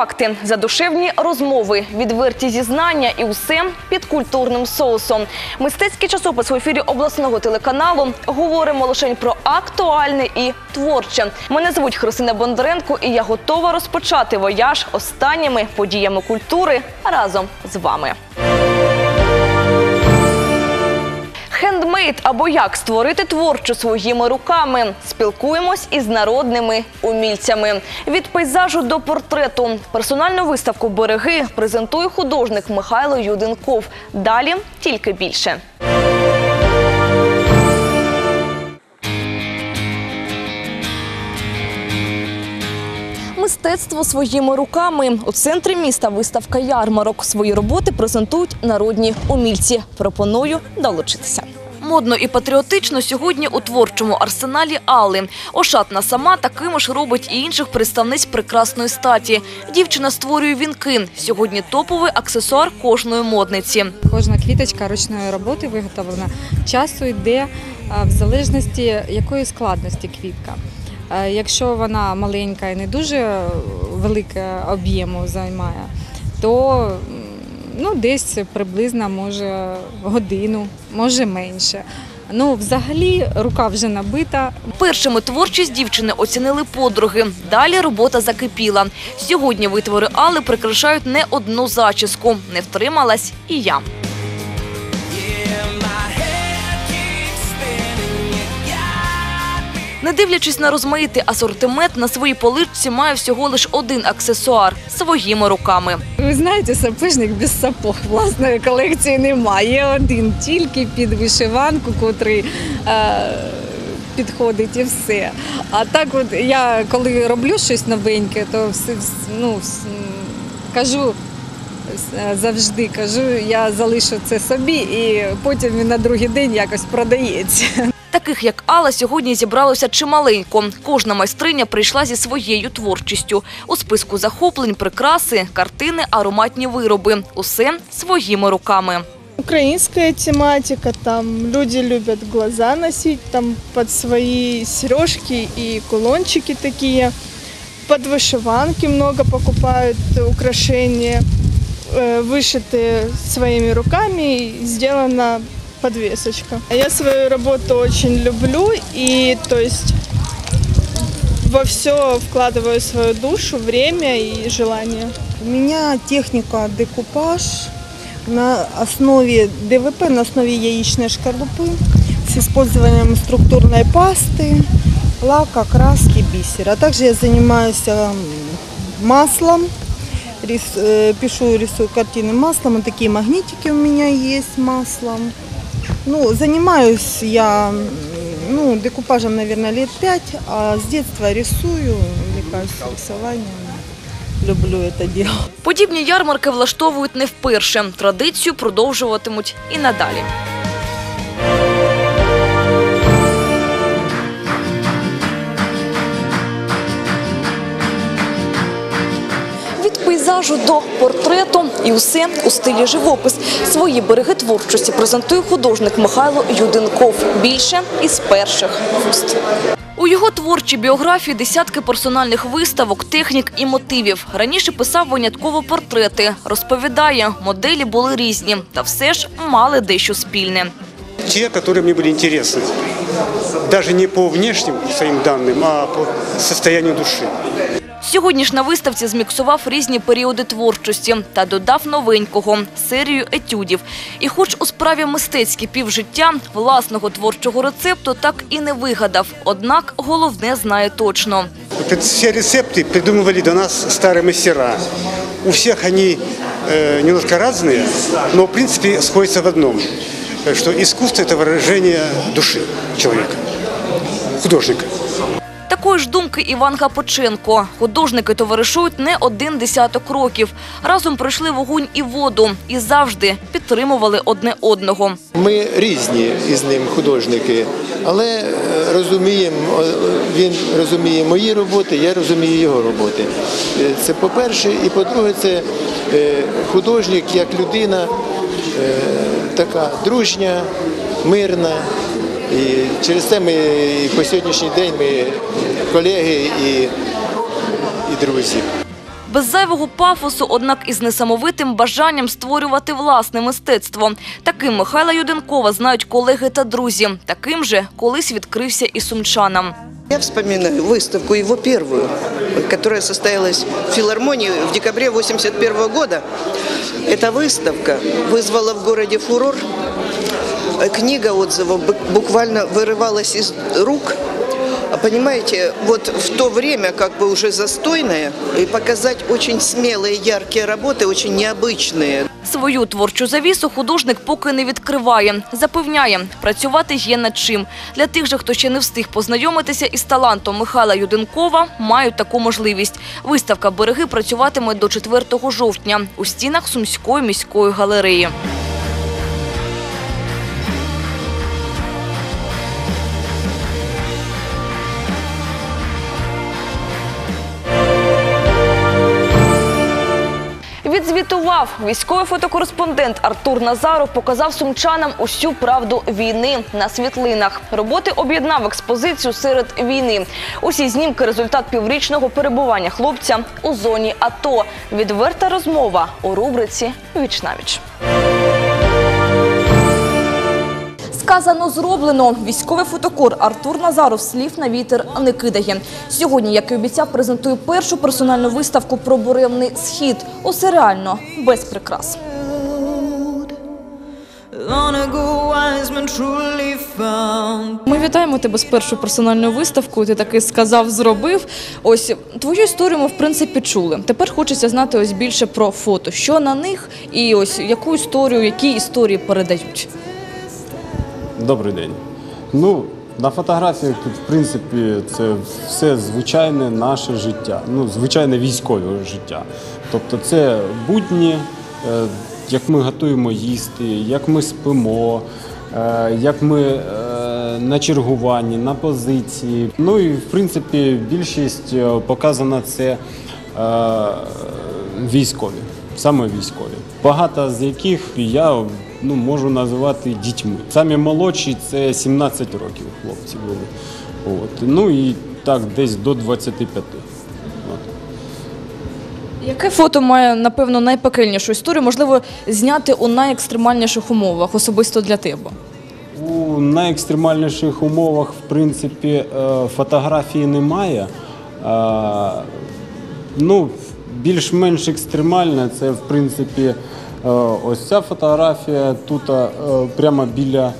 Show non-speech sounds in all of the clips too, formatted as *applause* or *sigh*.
факти, задушевні розмови, відверті зізнання і усе під культурним соусом. Мистецький часопис в ефірі обласного телеканалу говоримо лише про актуальне і творче. Мене звуть Христина Бондаренко, і я готова розпочати вояж останніми подіями культури разом з вами. Хендмейд або як створити творчо своїми руками. Спілкуємось із народними умільцями. Від пейзажу до портрету. Персональну виставку Береги презентує художник Михайло Юденков. Далі тільки більше. Мистецтво своїми руками у центрі міста виставка ярмарок. Свої роботи презентують народні умільці. Пропоную долучитися. Модно і патріотично сьогодні у творчому арсеналі Алли. Ошатна сама такими ж робить і інших представниць прекрасної статі. Дівчина створює вінки. Сьогодні топовий аксесуар кожної модниці. Кожна квіточка ручної роботи виготовлена. Часу йде в залежності якої складності квітка. Е, Якщо вона маленька і не дуже велике об'єму займає, то ну, десь приблизно може годину, може менше. Ну, взагалі, рука вже набита, Першими творчість дівчини оцінили подруги. Далі робота закипіла. Сьогодні витвори Али прикрашають не одну зачіску. Не втрималась і я. Не дивлячись на розмаїтий асортимент, на своїй поличці має всього лиш один аксесуар своїми руками. Ви знаєте, сапожник без сапог власної колекції немає. Є один тільки під вишиванку, котрий е, підходить і все. А так, от я коли роблю щось новеньке, то ну, кажу. е, Завжди кажу, я залишу це собі, і потім він на другий день якось продається. Таких як Алла сьогодні зібралося чималенько. Кожна майстриня прийшла зі своєю творчістю. У списку захоплень прикраси, картини, ароматні вироби. Усе своїми руками. Украинская тематика, там люди любят глаза носить, там под свои сережки и кулончики такие. Под вышиванки много покупают украшения, э, вышитые своими руками, и сделана подвесочка. А Я свою работу очень люблю и то есть во все вкладываю свою душу, время и желание. У меня техника декупаж на основе ДВП, на основе яичной шкарлупы с использованием структурной пасты, лака, краски, бисера. Также я занимаюсь эм, маслом, рис- э, пишу, рисую картины маслом. Вот такие магнитики у меня есть маслом. Ну, занимаюсь я ну, декупажем, наверное, лет пять, а с детства рисую, увлекаюсь рисованием. Люблю это дело. Подібні ярмарки влаштовують не вперше. Традицію продовжуватимуть і надалі. пейзажу до портрету і усе у стилі живопис. Свої береги творчості презентує художник Михайло Юденков. Більше із перших вуст. У його творчій біографії десятки персональних виставок, технік і мотивів. Раніше писав винятково портрети. Розповідає, моделі були різні, та все ж мали дещо спільне. те, которые мне были интересны. Даже не по внешним своим данным, а по состоянию души. Сьогодні ж на виставці зміксував різні періоди творчості та додав новенького серію етюдів. І, хоч у справі мистецьке півжиття власного творчого рецепту так і не вигадав. Однак головне знає точно. Вот эти все рецепты придумывали до нас старые мастера. У всех они э, немножко разные, но в принципе сходятся в одном, э, что искусство – это выражение души человека, художника. Такої ж думки Іван Гапоченко. Художники товаришують не один десяток років. Разом пройшли вогонь і воду і завжди підтримували одне одного. Ми різні із ним художники, але е, розуміємо, він розуміє мої роботи, я розумію його роботи. Е, Це по-перше, і по-друге, це е, художник як людина така дружня, мирна. І через це ми і по сьогоднішній день ми колеги і, і друзі. Без зайвого пафосу, однак із несамовитим бажанням створювати власне мистецтво. Таким Михайла Юденкова знають колеги та друзі. Таким же колись відкрився і сумчанам. Я вспоминаю выставку, его первую, которая состоялась в филармонии в декабре 1981 года. Эта выставка вызвала в городе фурор. Э, Книга отзывов бу- буквально вырывалась из рук. А Понимаете, вот в то время как бы уже застойная, и показать очень смелые, яркие работы, очень необычные. Свою творчу завісу художник поки не відкриває. Запевняє, працювати є над чим. Для тих же, хто ще не встиг познайомитися із талантом Михайла Юденкова, мають таку можливість. Виставка «Береги» працюватиме до 4 жовтня у стінах Сумської міської галереї. Відзвітував військовий фотокореспондент Артур Назаров показав сумчанам усю правду війни на світлинах. Роботи об'єднав експозицію серед війни. Усі знімки результат піврічного перебування хлопця у зоні АТО. Відверта розмова у рубриці Віч Сказано зроблено. Військовий фотокор Артур Назаров слів на вітер не кидає. Сьогодні, як і обіцяв, презентує першу персональну виставку про буремний схід. Усе реально без прикрас. Ми вітаємо тебе з першою персональною виставкою. Ти таки сказав, зробив. Ось твою історію ми в принципі чули. Тепер хочеться знати ось більше про фото. Що на них, і ось яку історію, які історії передають. Добрий день. Ну, на фотографіях тут, в принципі, це все звичайне наше життя, ну, звичайне військове життя. Тобто це будні, е, як ми готуємо їсти, як ми спимо, е, як ми е, на чергуванні, на позиції. Ну і в принципі більшість показана це військові, саме військові. Багато з яких я ну, можу називати дітьми. Самі молодші це 17 років хлопці були. От. Ну і так, десь до 25. От. Яке фото має, напевно, найпекельнішу історію, можливо, зняти у найекстремальніших умовах, особисто для тебе? У найекстремальніших умовах, в принципі, е, фотографії немає. Ну, більш-менш екстремальне це, в принципі, ось ця фотографія. Тут е, прямо біля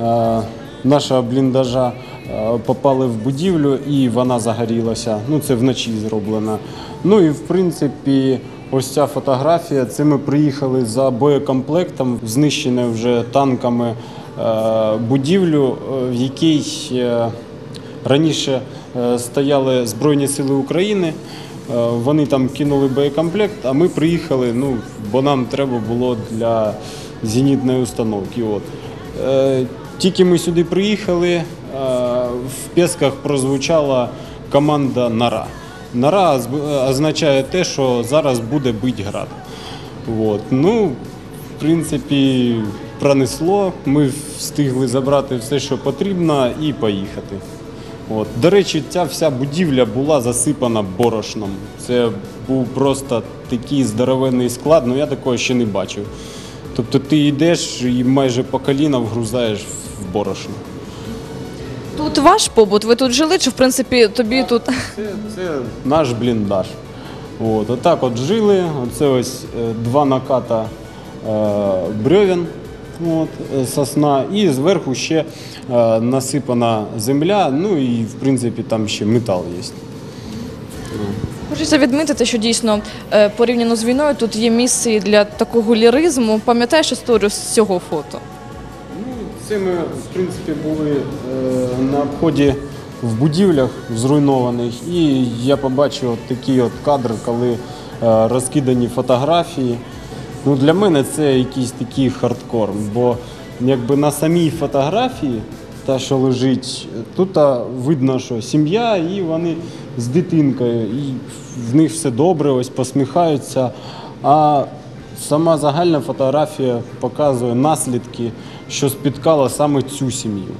е, нашого бліндажа е, попали в будівлю і вона загорілася. Ну, це вночі зроблено. Ну і в принципі, ось ця фотографія. Це ми приїхали за боєкомплектом, знищене вже танками е, будівлю, е, в якій е, раніше е, стояли Збройні Сили України. Е, Вони там кинули боєкомплект, а ми приїхали, ну, бо нам треба було для зенітної установки. От. Е, Тільки ми сюди приїхали, е, в Песках прозвучала команда Нара. Нара означає те, що зараз буде бить град. От. Ну, в принципі, пронесло. Ми встигли забрати все, що потрібно, і поїхати. От. До речі, ця вся будівля була засипана борошном. Це був просто такий здоровенний склад, ну я такого ще не бачив. Тобто ти йдеш і майже по коліна вгрузаєш в борошно. Тут ваш побут, ви тут жили, чи в принципі тобі тут Це, це наш бліндаж. От, отак от жили. Оце ось е, два наката е, бревен, от, е, сосна, і зверху ще е, насипана земля, ну і в принципі там ще метал є. Хочеться відмітити, що дійсно е, порівняно з війною тут є місце і для такого ліризму. Пам'ятаєш історію з цього фото? Це ми, в принципі, були е, на обході в будівлях зруйнованих, і я побачив от такий от кадр, коли е, розкидані фотографії. Ну, для мене це якийсь такий хардкор, бо якби на самій фотографії, та, що лежить, тут видно, що сім'я, і вони з дитинкою, і в них все добре, ось посміхаються. А сама загальна фотографія показує наслідки, що спіткало саме цю сім'ю.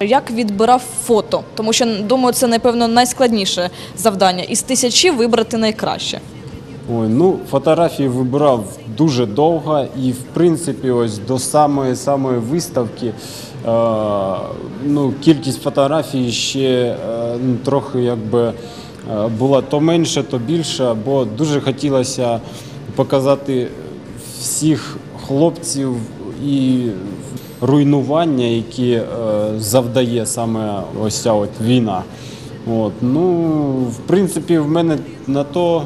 Як відбирав фото? Тому що думаю, це напевно найскладніше завдання із тисячі вибрати найкраще. Ой, ну, фотографії вибирав дуже довго і, в принципі, ось до самої самої виставки е, ну, кількість фотографій ще е, ну, трохи якби е, була то менше, то більше, бо дуже хотілося показати всіх хлопців і руйнування, які е, завдає саме ось ця от війна. От, ну, в принципі, в мене на то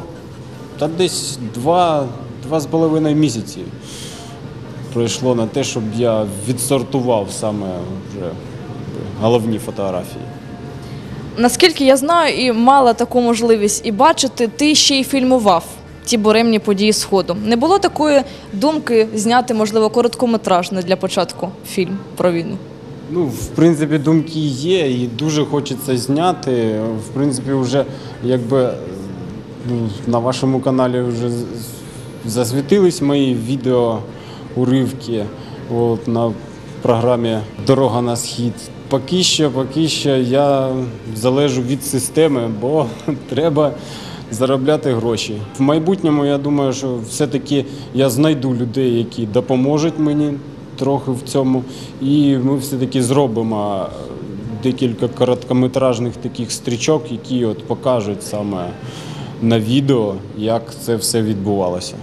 та десь два, два з половиною місяці пройшло на те, щоб я відсортував саме вже головні фотографії. Наскільки я знаю і мала таку можливість і бачити, ти ще й фільмував ті буремні події Сходу. Не було такої думки зняти, можливо, короткометражний для початку фільм про війну? Ну, в принципі, думки є, і дуже хочеться зняти. В принципі, вже якби на вашому каналі вже засвітились мої відео уривки от, на програмі Дорога на схід. Поки що, поки що я залежу від системи, бо *laughs* треба заробляти гроші. В майбутньому я думаю, що все-таки я знайду людей, які допоможуть мені трохи в цьому. І ми все-таки зробимо декілька короткометражних таких стрічок, які от покажуть саме на відео, як це все відбувалося.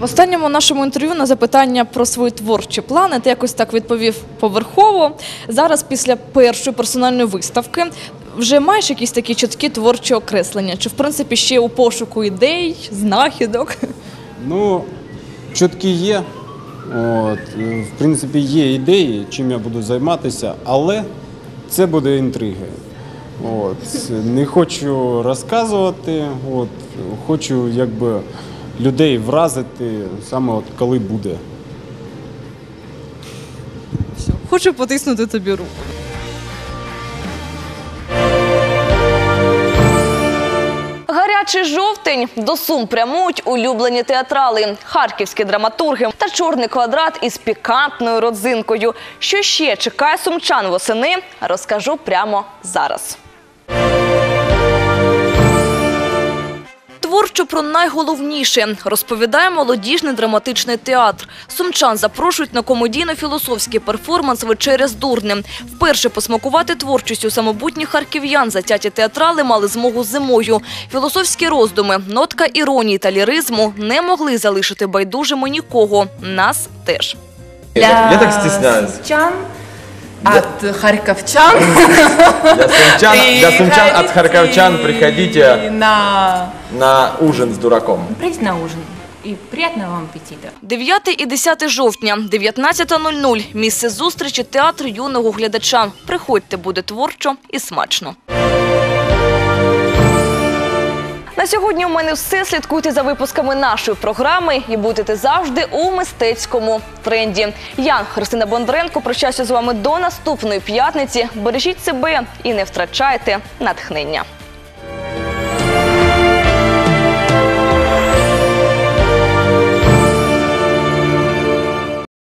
В останньому нашому інтерв'ю на запитання про свої творчі плани ти якось так відповів поверхово. Зараз, після першої персональної виставки, вже маєш якісь такі чіткі творчі окреслення? Чи в принципі ще у пошуку ідей, знахідок? Ну, чутки є. От, в принципі, є ідеї, чим я буду займатися, але це буде інтриги. От, не хочу розказувати, от, хочу якби людей вразити саме от коли буде. Хочу потиснути тобі руку. Гарячий жовтень до сум прямують улюблені театрали, харківські драматурги та чорний квадрат із пікантною родзинкою. Що ще чекає сумчан восени, розкажу прямо зараз. Творчо про найголовніше розповідає молодіжний драматичний театр. Сумчан запрошують на комедійно-філософський перформанс «Вечеря з дурнем». Вперше посмакувати творчістю самобутніх харків'ян затяті театрали мали змогу зимою. Філософські роздуми, нотка іронії та ліризму не могли залишити байдужими нікого. Нас теж. Я, я так стесняюсь. Сумчан, от харьковчан Для сумчан, *laughs* для сумчан от харьковчан приходите на... на ужин с дураком. Придите на ужин. И приятного вам аппетита. 9 і 10 жовтня, 19.00. Місце зустрічі театр юного глядача. Приходьте, буде творчо і смачно. На сьогодні у мене все. Слідкуйте за випусками нашої програми і будете завжди у мистецькому тренді. Я, Христина Бондаренко, прощаюся з вами до наступної п'ятниці. Бережіть себе і не втрачайте натхнення.